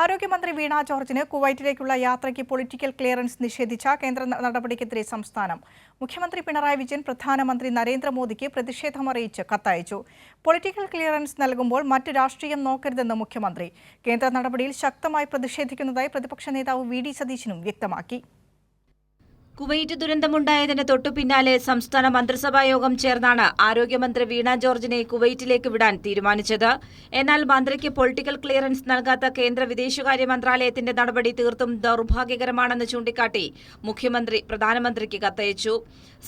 ആരോഗ്യമന്ത്രി വീണ ജോർജിന് കുവൈറ്റിലേക്കുള്ള യാത്രയ്ക്ക് പൊളിറ്റിക്കൽ ക്ലിയറൻസ് നിഷേധിച്ച കേന്ദ്ര നടപടിക്കെതിരെ സംസ്ഥാനം. മുഖ്യമന്ത്രി പിണറായി വിജയൻ പ്രധാനമന്ത്രി നരേന്ദ്രമോദിക്ക് പ്രതിഷേധമറിയിച്ച് കത്തയച്ചു. പൊളിറ്റിക്കൽ ക്ലിയറൻസ് നൽകുമ്പോൾ മറ്റ് രാഷ്ട്രീയം നോക്കരുതെന്ന് മുഖ്യമന്ത്രി. കേന്ദ്ര നടപടിയിൽ ശക്തമായി പ്രതിഷേധിക്കുന്നതായി പ്രതിപക്ഷ നേതാവ് വി ഡി സതീശനും വ്യക്തമാക്കി. കുവൈറ്റ് ദുരന്തമുണ്ടായതിന് തൊട്ടു പിന്നാലെ സംസ്ഥാന മന്ത്രിസഭാ യോഗം ചേർന്നാണ് ആരോഗ്യമന്ത്രി വീണ ജോർജിനെ കുവൈറ്റിലേക്ക് വിടാൻ തീരുമാനിച്ചത്. എന്നാൽ മന്ത്രിക്ക് പൊളിറ്റിക്കൽ ക്ലിയറൻസ് നൽകാത്ത കേന്ദ്ര വിദേശകാര്യ മന്ത്രാലയത്തിന്റെ നടപടി തീർത്തും ദൌർഭാഗ്യകരമാണെന്ന് ചൂണ്ടിക്കാട്ടി മുഖ്യമന്ത്രി പ്രധാനമന്ത്രിക്ക് കത്തയച്ചു.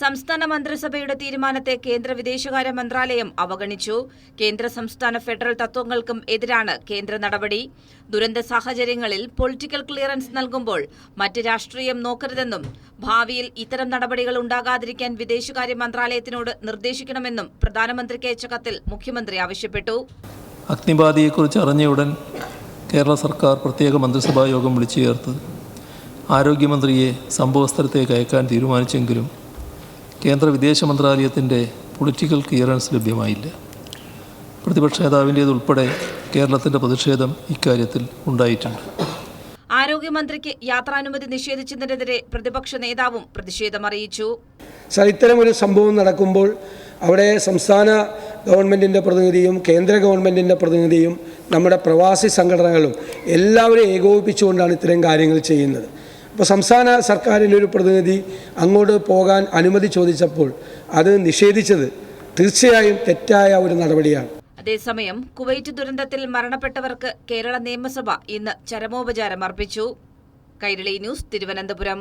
സംസ്ഥാന മന്ത്രിസഭയുടെ തീരുമാനത്തെ കേന്ദ്ര വിദേശകാര്യ മന്ത്രാലയം അവഗണിച്ചു. കേന്ദ്ര സംസ്ഥാന ഫെഡറൽ തത്വങ്ങൾക്കും എതിരാണ് കേന്ദ്ര നടപടി. ദുരന്ത സാഹചര്യങ്ങളിൽ പൊളിറ്റിക്കൽ ക്ലിയറൻസ് നൽകുമ്പോൾ മറ്റ് രാഷ്ട്രീയം നോക്കരുതെന്നും ഭാവിയിൽ ഇത്തരം നടപടികൾ ഉണ്ടാകാതിരിക്കാൻ വിദേശകാര്യ മന്ത്രാലയത്തിനോട് നിർദ്ദേശിക്കണമെന്നും പ്രധാനമന്ത്രിക്ക് അയച്ച കത്തിൽ മുഖ്യമന്ത്രി ആവശ്യപ്പെട്ടു. അഗ്നിബാധയെക്കുറിച്ച് അറിഞ്ഞയുടൻ കേരള സർക്കാർ പ്രത്യേക മന്ത്രിസഭാ യോഗം വിളിച്ചു ചേർത്ത് ആരോഗ്യമന്ത്രിയെ സംഭവസ്ഥലത്തേക്ക് അയക്കാൻ തീരുമാനിച്ചെങ്കിലും കേന്ദ്ര വിദേശ മന്ത്രാലയത്തിന്റെ പൊളിറ്റിക്കൽ ക്ലിയറൻസ് ലഭ്യമായില്ല. പ്രതിപക്ഷ നേതാവിന്റേതുൾപ്പെടെ കേരളത്തിന്റെ പ്രതിഷേധം ഇക്കാര്യത്തിൽ ഉണ്ടായിട്ടുണ്ട്. ആരോഗ്യമന്ത്രിക്ക് യാത്രാനുമതി നിഷേധിച്ചതിനെതിരെ പ്രതിപക്ഷ നേതാവും പ്രതിഷേധമറിയിച്ചു സാർ ഇത്തരമൊരു സംഭവം നടക്കുമ്പോൾ അവിടെ സംസ്ഥാന ഗവൺമെന്റിന്റെ പ്രതിനിധിയും കേന്ദ്ര ഗവൺമെന്റിന്റെ പ്രതിനിധിയും നമ്മുടെ പ്രവാസി സംഘടനകളും എല്ലാവരും ഏകോപിപ്പിച്ചുകൊണ്ടാണ് ഇത്തരം കാര്യങ്ങൾ ചെയ്യുന്നത്. അപ്പോൾ സംസ്ഥാന സർക്കാരിന്റെ ഒരു പ്രതിനിധി അങ്ങോട്ട് പോകാൻ അനുമതി ചോദിച്ചപ്പോൾ അത് നിഷേധിച്ചത് തീർച്ചയായും തെറ്റായ ഒരു നടപടിയാണ്. അതേസമയം കുവൈറ്റ് ദുരന്തത്തിൽ മരണപ്പെട്ടവർക്ക് കേരള നിയമസഭ ഇന്ന് ചരമോപചാരം അർപ്പിച്ചു. കൈരളി ന്യൂസ് തിരുവനന്തപുരം.